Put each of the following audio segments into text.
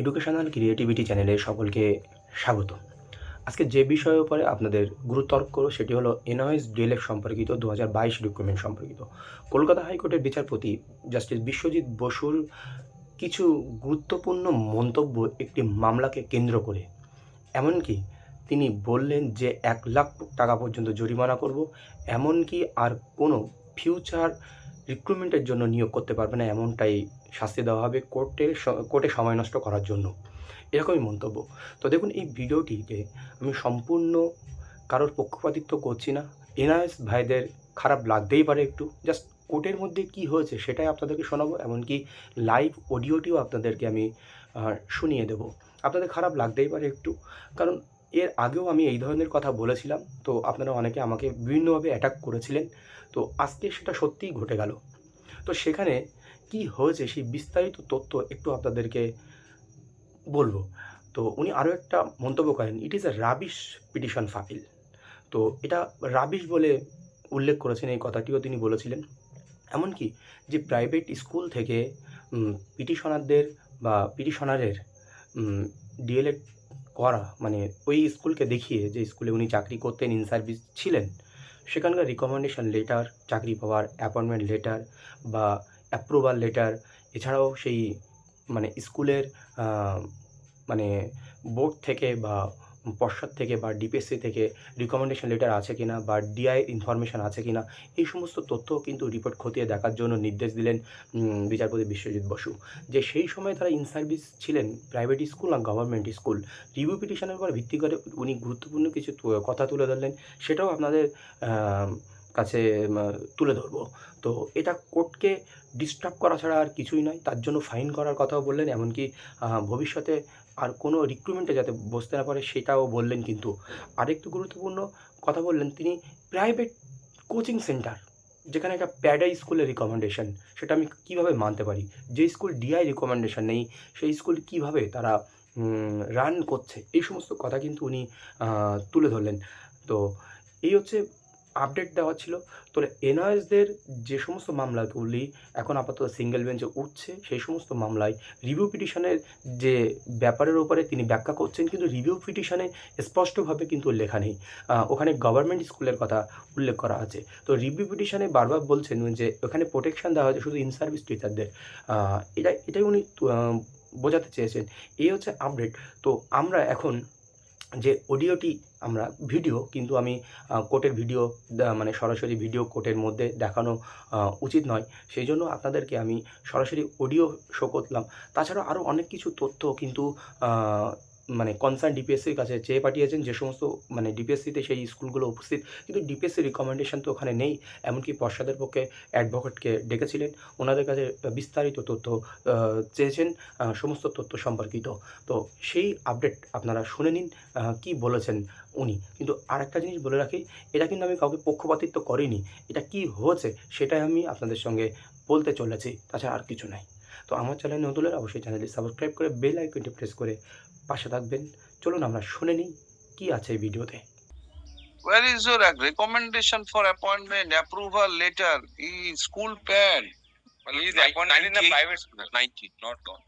Educational creativity চ্যানেলে সকলকে স্বাগত আজকে যে বিষয়ের উপরে আপনাদের গুরুত্ব আরোপ করব সেটি হলো এনওএস ডিএলএফ সম্পর্কিত দু হাজার বাইশ রিক্রুটমেন্ট সম্পর্কিত। কলকাতা হাইকোর্টের বিচারপতি জাস্টিস বিশ্বজিৎ বসুর কিছু গুরুত্বপূর্ণ মন্তব্য একটি মামলাকে কেন্দ্র করে। এমনকি তিনি বললেন যে এক লাখ টাকা পর্যন্ত জরিমানা করব। এমনকি আর কোনো ফিউচার রিক্রুটমেন্টের জন্য নিয়োগ করতে পারবে না, এমনটাই শাস্তি দেওয়া হবে কোর্টের স- কোর্টে সময় নষ্ট করার জন্য। এরকমই মন্তব্য। তো দেখুন, এই ভিডিওটিতে আমি সম্পূর্ণ কারোর পক্ষপাতিত্ব করছি না। এনআইএস ভাইদের খারাপ লাগতেই পারে একটু। জাস্ট কোর্টের মধ্যে কি হয়েছে সেটাই আপনাদেরকে শোনাবো, এমনকি লাইভ অডিওটিও আপনাদেরকে আমি শুনিয়ে দেবো। আপনাদের খারাপ লাগতেই পারে একটু। কারণ এর আগেও আমি এই ধরনের কথা বলেছিলাম, তো আপনারা অনেকে আমাকে বিভিন্নভাবে অ্যাটাক করেছিলেন। তো আজকে সেটা সত্যিই ঘটে গেল। তো সেখানে কি হয়েছে সেই বিস্তারিত তথ্য একটু আপনাদেরকে বলব। তো উনি আরও একটা মন্তব্য করেন it is a rubbish petition file তো এটা রাবিশ বলে উল্লেখ করেছেন এই কথাটিও তিনি বলেছিলেন। এমনকি যে প্রাইভেট স্কুল থেকে পিটিশনারদের বা পিটিশনারের ডিএলএড করা মানে ওই স্কুলকে দেখিয়ে যে স্কুলে উনি চাকরি করতেন ইন সার্ভিস ছিলেন, সেখানকার রিকমেন্ডেশন লেটার চাকরি পাওয়ার অ্যাপয়েন্টমেন্ট লেটার বা অ্যাপ্রুভাল লেটার এছাড়াও সেই মানে স্কুলের মানে বোর্ড থেকে বা পর্ষদ থেকে বা ডিপিএসসি থেকে রিকমেন্ডেশন লেটার আছে কিনা বা ডিআই ইনফরমেশন আছে কিনা, এই সমস্ত তথ্য কিন্তু রিপোর্ট খতিয়ে দেখার জন্য নির্দেশ দিলেন বিচারপতি বিশ্বজিৎ বসু। যে সেই সময় তারা ইন সার্ভিস ছিলেন প্রাইভেট স্কুল আর গভর্নমেন্ট স্কুল রিভিউ পিটিশনের উপর ভিত্তি করে উনি গুরুত্বপূর্ণ কিছু কথা তুলে ধরলেন। সেটাও আপনাদের কাছে তুলে ধরবো। তো এটা কোর্টকে ডিস্টার্ব করা ছাড়া আর কিছুই নয়। তার জন্য ফাইন করার কথাও বললেন, এমনকি ভবিষ্যতে আর কোনো রিক্রুটমেন্টে যাতে বসতে না পারে সেটাও বললেন কিন্তু। আরেকটু গুরুত্বপূর্ণ কথা বললেন, তিনি প্রাইভেট কোচিং সেন্টার যেখানে একটা প্যাডাই স্কুলের রিকমেন্ডেশন সেটা আমি কীভাবে মানতে পারি? যে স্কুল ডিআই রিকমেন্ডেশন নেই, সেই স্কুল কীভাবে তারা রান করছে? এই সমস্ত কথা কিন্তু উনি তুলে ধরলেন। তো এই হচ্ছে আপডেট দেওয়া ছিল। তো এনআইএসদের যে সমস্ত মামলাগুলি এখন আপাতত সিঙ্গেল বেঞ্চে উঠছে, সেই সমস্ত মামলায় রিভিউ পিটিশনের যে ব্যাপারের উপরে তিনি ব্যাখ্যা করছেন, কিন্তু রিভিউ পিটিশনে স্পষ্টভাবে কিন্তু লেখা নেই। ওখানে গভর্নমেন্ট স্কুলের কথা উল্লেখ করা আছে। তো রিভিউ পিটিশনে বারবার বলছেন যে, ওখানে প্রোটেকশন দেওয়া হয়েছে শুধু ইন সার্ভিস টিচারদের এটা এটাই উনি বোঝাতে চেয়েছেন। এই হচ্ছে আপডেট তো আমরা এখন যে অডিওটি আমরা ভিডিও, কিন্তু আমি কোটের ভিডিও মানে সরাসরি ভিডিও কোর্টের মধ্যে দেখানো উচিত নয়। সেই জন্য আপনাদেরকে আমি সরাসরি অডিও শো করলাম। তাছাড়া আরও অনেক কিছু তথ্য কিন্তু মানে কনসার্ন ডিপিএসসির কাছে চেয়ে পাঠিয়েছেন যে সমস্ত মানে ডিপিএসসিতে সেই স্কুলগুলো উপস্থিত। কিন্তু ডিপিএসসি রিকমেন্ডেশন তো ওখানে নেই। এমনকি পর্ষদের পক্ষে অ্যাডভোকেটকে ডেকেছিলেন। ওনাদের কাছে বিস্তারিত তথ্য চেয়েছেন সমস্ত তথ্য সম্পর্কিত। তো সেই আপডেট আপনারা শুনে নিন কি বলেছেন উনি। কিন্তু আরেকটা জিনিস বলে রাখি, এটা কিন্তু আমি কাউকে পক্ষপাতিত্ব করিনি। এটা কি হয়েছে সেটাই আমি আপনাদের সঙ্গে বলতে চলেছি। তাছাড়া আর কিছু নাই। তো আমার চ্যানেল নতুন হলে অবশ্যই চ্যানেলটি সাবস্ক্রাইব করে বেল আইকনটি প্রেস করে পাশে থাকবেন চলুন আমরা শুনে নিই কি আছে এই ভিডিওতে Where is your uh, recommendation for appointment, approval letter, in school pad? Well, he's appointed in a private school. Ninety, not all.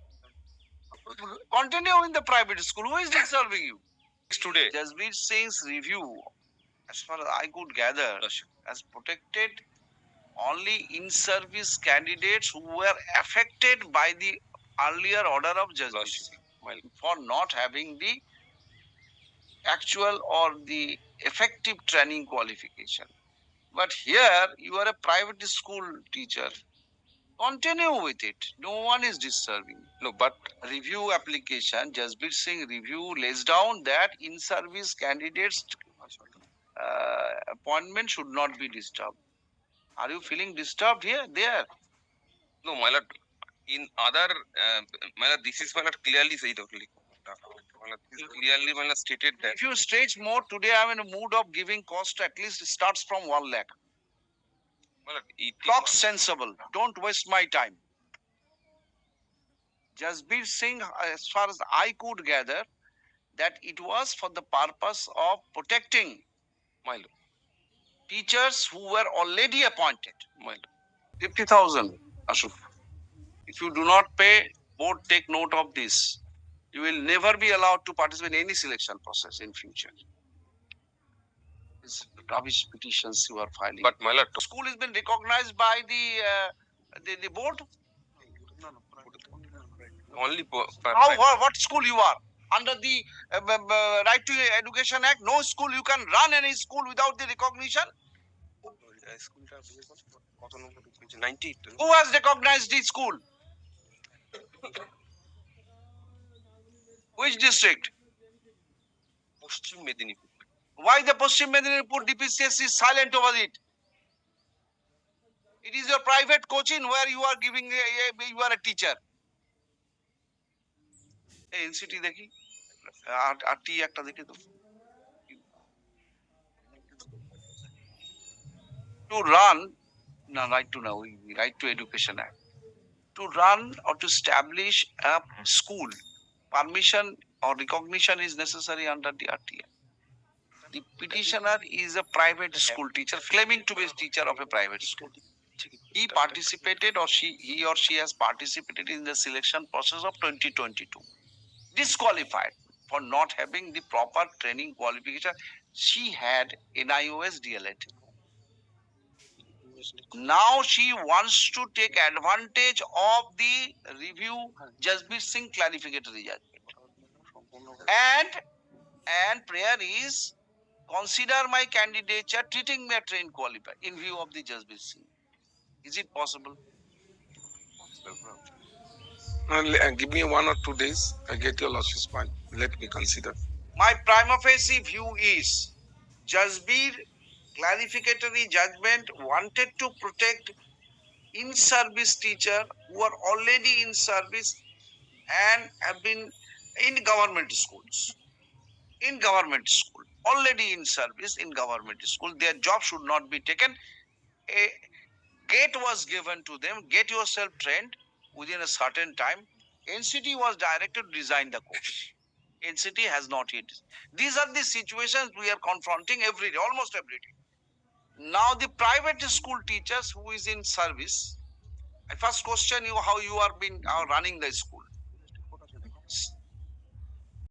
Continue in the private school. Who is disturbing you? Today. Jasbir Singh's review, as far as I could gather, has protected only in-service candidates who were affected by the earlier order of Lordship. Singh for not having the actual or the effective training qualification. But here you are a private school teacher. Continue with it. No one is disturbing. No, but Review application, Jasbir Singh review lays down that in-service candidates uh, appointment should not be disturbed. Are you feeling disturbed here? There. no, my lord. In other, uh, my lord, this is my lord clearly said only. Clearly my lord stated that. If you stretch more today, I'm in a mood of giving cost at least starts from one lakh. My lord, Talk sensible. Don't waste my time. Jasbir Singh, as far as I could gather, that it was for the purpose of protecting my lord, teachers who were already appointed. lord. 50,000, Ashok. If you do not pay, board take note of this. you will never be allowed to participate in any selection process in future. It's rubbish petitions you are filing. But my lord, school has been recognized by the uh, the, the board. only po- pri- How pri- what, what school you are under the uh, Right to Education Act? No school you can run any school without the recognition. এই স্কুলটা বিয়ে করছে কত নম্বর হয়েছে 98 Who has recognized the school? Which district? Paschim Medinipur Why the Paschim Medinipur DPCS is silent over it? It is your private coaching where you are giving, a, a- you are a teacher. এই NCT দেখি আর আর টি একটা দেখি তো to run না right to না ওই right to education act to run or to establish a school permission or recognition is necessary under the RTA. The petitioner is a private school teacher claiming to be a teacher of a private school. He participated or she, he or she has participated in the selection process of 2022. Disqualified for not having the proper training qualification. She had NIOS DLED. Now she wants to take advantage of the review Jasbir Singh clarificatory judgment. And and prayer is consider my candidature treating me a trained qualified in view of the Jasbir Singh. Is it possible? Give me one or two days. I get your lordship's point. Let me consider. My prima facie view is Jasbir clarificatory judgment wanted to protect in service teacher who are already in service and have been in government schools. In government school, already in service in government school, their job should not be taken. A gate was given to them, get yourself trained within a certain time. NCT was directed to design the course. NCT has not yet. These are the situations we are confronting every day, almost every day. Now, the private school teachers who is in service, I first question you how you are been are running the school.